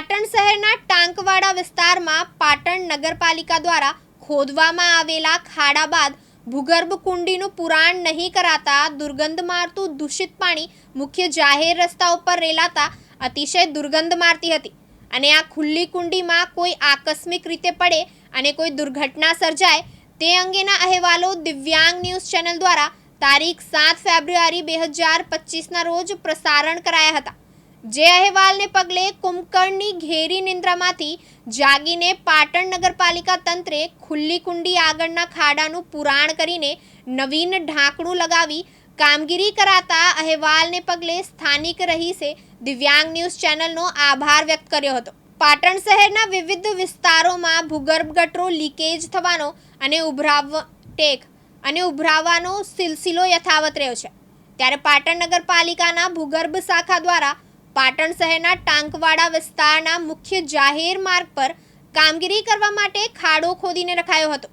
પાટણ શહેરના ટાંકવાડા વિસ્તારમાં પાટણ નગરપાલિકા દ્વારા ખોદવામાં આવેલા ખાડા બાદ ભૂગર્ભ કુંડીનું પુરાણ નહીં કરાતા દુર્ગંધ મારતું દૂષિત પાણી મુખ્ય જાહેર રસ્તા ઉપર રેલાતા અતિશય દુર્ગંધ મારતી હતી. અને આ ખુલ્લી કુંડીમાં કોઈ આકસ્મિક રીતે પડે અને કોઈ દુર્ઘટના સર્જાય તે અંગેના અહેવાલો દિવ્યાંગ ન્યૂઝ ચેનલ દ્વારા તારીખ સાત ફેબ્રુઆરી બે હજાર પચીસના રોજ પ્રસારણ કરાયા હતા. જે અહેવાલને પગલે કુંભકર્ણની ઘેરી નિંદ્રામાંથી જાગીને પાટણ નગરપાલિકા તંત્રે ખુલ્લી કુંડી આગળના ખાડાનું પુરાણ કરીને નવીન ઢાંકણું લગાવી કામગીરી કરાતા અહેવાલને પગલે સ્થાનિક રહીશે દિવ્યાંગ ન્યૂઝ ચેનલનો આભાર વ્યક્ત કર્યો હતો. પાટણ શહેરના વિવિધ વિસ્તારોમાં ભૂગર્ભ ગટરો લીકેજ થવાનો અને ઉભરાવ ટેક અને ઉભરાવાનો સિલસિલો યથાવત રહ્યો છે. ત્યારે પાટણ નગરપાલિકાના ભૂગર્ભ શાખા દ્વારા પાટણ શહેરના ટાંકવાડા વિસ્તારના મુખ્ય જાહેર માર્ગ પર કામગીરી કરવા માટે ખાડો ખોદીને રખાયો હતો.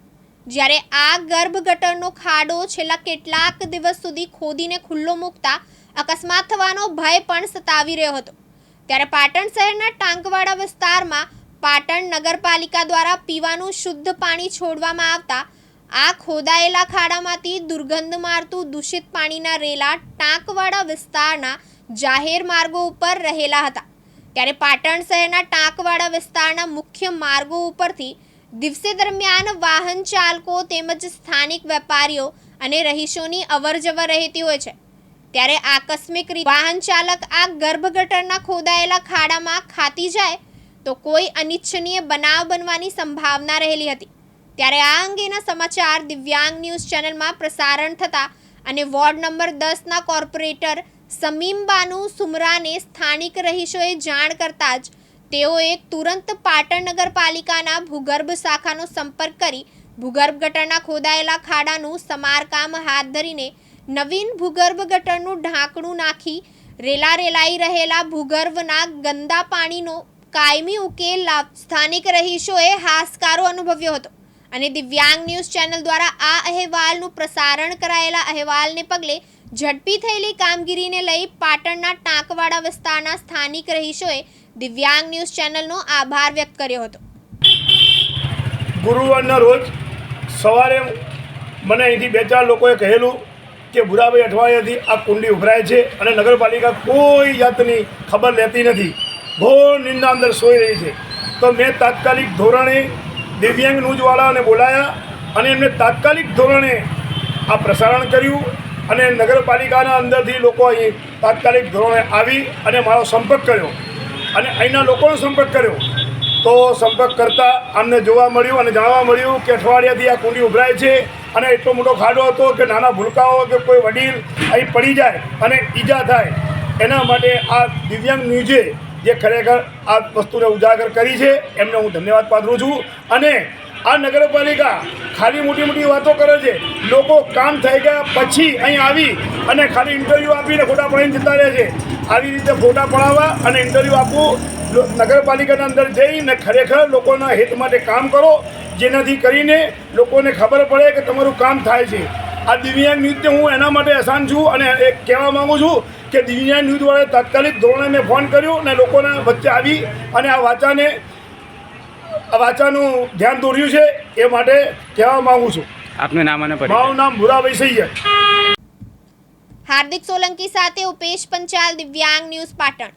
જ્યારે આ ગર્ભ ગટરનો ખાડો છેલ્લા કેટલાક દિવસ સુધી ખોદીને ખુલ્લો મૂકતા અકસ્માત થવાનો ભય પણ સતાવી રહ્યો હતો. ત્યારે પાટણ શહેરના ટાંકવાડા વિસ્તારમાં પાટણ નગરપાલિકા દ્વારા પીવાનું શુદ્ધ પાણી છોડવામાં આવતા આ ખોદાયેલા ખાડામાંથી દુર્ગંધ મારતું દૂષિત પાણીના રેલા ટાંકવાડા વિસ્તારના જાહેર માર્ગો ઉપર રહેલા હતા. ત્યારે પાટણ શહેરના ટાંકવાડા વિસ્તારના મુખ્ય માર્ગો ઉપરથી દિવસે દરમિયાન વાહન ચાલકો તેમજ સ્થાનિક વેપારીઓ અને રહીશોની અવરજવર રહેતી હોય છે. ત્યારે આકસ્મિક રીતે વાહન ચાલક આ ગર્ભ ગટરના ખોદાયેલા ખાડામાં ખાતી જાય તો કોઈ અનિચ્છનીય બનાવ બનવાની સંભાવના રહેલી હતી. ત્યારે આ અંગેના સમાચાર દિવ્યાંગ ન્યૂઝ ચેનલમાં પ્રસારણ થતા અને વોર્ડ નંબર દસના કોર્પોરેટર સમીમ બાનુ સુમરાને સ્થાનિક રહીશોએ જાણ કરતાં જ તેઓએ તુરંત પાટણ નગરપાલિકાના ભૂગર્ભ શાખાનો સંપર્ક કરી ભૂગર્ભ ગટરના ખોદાયેલા ખાડાનું સમારકામ હાથ ધરીને નવીન ભૂગર્ભ ગટરનું ઢાંકણું નાખી રેલા રેલાઈ રહેલા ભૂગર્ભના ગંદા પાણીનો કાયમી ઉકેલ લાવ સ્થાનિક રહીશોએ હાશકારો અનુભવ્યો હતો. અને દિવ્યાંગ ન્યૂઝ ચેનલ દ્વારા આ અહેવાલનું પ્રસારણ કરાયેલા અહેવાલને પગલે ઝડપી થયેલી કામગીરીને લઈ પાટણના ટાંકવાડા વિસ્તારના સ્થાનિક રહીશોએ દિવ્યાંગ ન્યૂઝ ચેનલનો આભાર વ્યક્ત કર્યો હતો. ગુરુવારના રોજ સવારે મને અહીંથી બે ચાર લોકોએ કહેલું કે, ભૂરાભાઈ અઠવાડિયાથી આ કુંડી ઉભરાય છે અને નગરપાલિકા કોઈ જાતની ખબર લેતી નથી. ઘોર નિંદા અંદર સોઈ રહી છે. તો મેં તાત્કાલિક ધોરણે દિવ્યાંગ ન્યૂઝવાળાને બોલાયા અને એમને તાત્કાલિક ધોરણે આ પ્રસારણ કર્યું. અને નગરપાલિકાના અંદરથી લોકો અહીં તાત્કાલિક ધોરણે આવી અને મારો સંપર્ક કર્યો. અને અહીંના લોકોનો સંપર્ક કર્યો. તો સંપર્ક કરતાં અમને જોવા મળ્યું અને જાણવા મળ્યું કે અઠવાડિયાથી આ કુંડી ઉભરાય છે અને એટલો મોટો ખાડો હતો કે નાના ભૂલકાઓ કે કોઈ વડીલ અહીં પડી જાય અને ઈજા થાય. એના માટે આ દિવ્યાંગ ન્યૂઝે જે ખરેખર આ વસ્તુને ઉજાગર કરી છે, એમને હું ધન્યવાદ પાઠવું છું. અને આ નગરપાલિકા ખાલી મોટી મોટી વાતો કરે છે. લોકો કામ થઈ ગયા પછી અહીં આવી અને ખાલી ઇન્ટરવ્યૂ આપીને ફોટા પડીને જતા રહે છે. આવી રીતે ફોટા પડાવવા અને ઇન્ટરવ્યૂ આપવું નગરપાલિકાના અંદર જઈને ખરેખર લોકોના હિત માટે કામ કરો. જેનાથી કરીને લોકોને ખબર પડે કે તમારું કામ થાય છે. આ દિવ્યાંગ ન્યૂઝને હું એના માટે અસાન છું અને એ કહેવા માગું છું કે દિવ્યાંગ ન્યૂઝવાળાએ તાત્કાલિક ધોરણે મેં ફોન કર્યો અને લોકોના વચ્ચે આવી અને આ વાચાને આ વાચાનું ધ્યાન દોર્યું છે એ માટે કહેવા માગું છું. આપનું નામ અને મારું નામ ભૂરાભાઈ સૈયદ. હાર્દિક સોલંકી સાથે ઉપેશ પંચાલ દિવ્યાંગ ન્યૂઝ પાટણ.